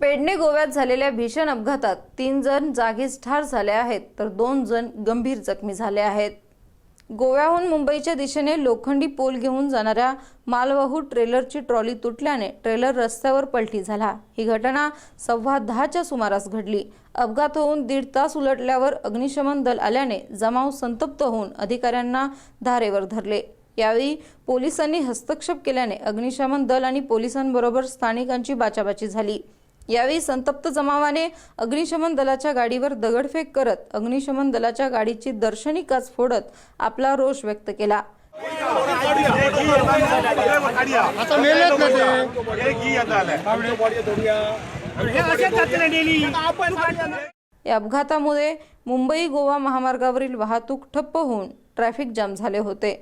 पेडणे गोव्यात झालेल्या भीषण अपघातात तीन जण जागीच ठार झाले आहेत तर दोन जण गंभीर जखमी झाले आहेत. गोव्याहून मुंबईच्या दिशेने लोखंडी पोल घेऊन जाणाऱ्या मालवाहू ट्रेलरची ट्रॉली तुटल्याने ट्रेलर रस्त्यावर पलटी झाला. ही घटना सव्वा दहाच्या सुमारास घडली. अपघात होऊन दीड तास उलटल्यावर अग्निशमन दल आल्याने जमाव संतप्त होऊन अधिकाऱ्यांना धारेवर धरले. यावेळी पोलिसांनी हस्तक्षेप केल्याने अग्निशमन दल आणि पोलिसांबरोबर स्थानिकांची बाचाबाची झाली. यावेळी संतप्त जमावाने अग्निशमन दलाच्या गाडीवर दगडफेक करत अग्निशमन दलाच्या गाडीची दर्शनी काच फोडत आपला रोष व्यक्त केला. आता या अपघातामुळे मुंबई गोवा महामार्गावरील वाहतूक ठप्प होऊन ट्रॅफिक जाम झाले होते.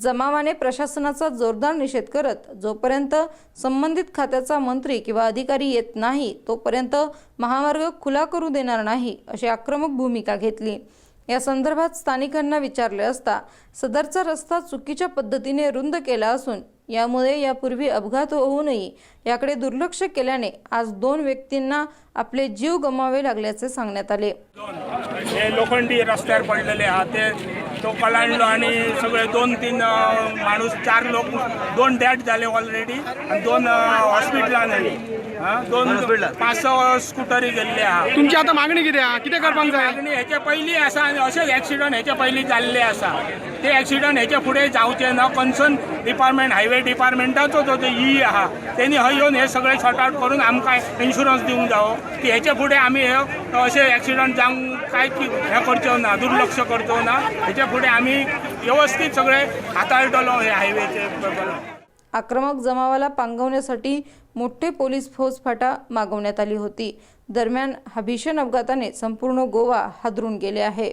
जमावाने प्रशासनाचा जोरदार निषेध करत जोपर्यंत संबंधित खात्याचा मंत्री किंवा अधिकारी येत नाही तोपर्यंत महामार्ग खुला करू देणार नाही अशी आक्रमक भूमिका घेतली. या संदर्भात स्थानिकांना विचारले असता सदरचा रस्ता चुकीच्या पद्धतीने रुंद केला असून यामुळे यापूर्वी अपघात होऊनही याकडे दुर्लक्ष केल्याने आज दोन व्यक्तींना आपले जीव गमावे लागल्याचे सांगण्यात आले. हे लोखंडी रस्त्यावर पडलेले आहात. ते कलांडलो आणि सगळे दोन तीन माणूस चार लोक दोन डॅड झाले ऑलरेडी आणि दोन हॉस्पिटलान हा दोन पाच स स्कुटरी गेल्ले आहा तुमची आता मागणी किती आहे? किती करपाक जाय मागणी हेच्या पयलीं आसा आनी अशेच एक्सिडंट हेच्या पयलीं जाल्ले आसा ते एक्सिडंट हेच्या फुडें जावचे ना कन्सर्न डिपार्टमेंट हायवे डिपार्टमेंटाचो जो तो ई आहा तेणी हय येवन हे सगळे सॉर्ट आउट करून आमकां इन्शुरन्स दिवंक जावो. की हेच्या फुडें आमी हे अशे एक्सिडंट जावंक काय की हे करचो ना दुर्लक्ष करचो ना हेच्या पुढे आम्ही व्यवस्थित सगळे हाताळटलो हे हायवेचे आक्रमक जमावाला पांगवण्यासाठी मोठे पोलीस फौज फाटा मागवण्यात आली होती. दरम्यान हा भीषण अपघाताने संपूर्ण गोवा हादरून गेले आहे.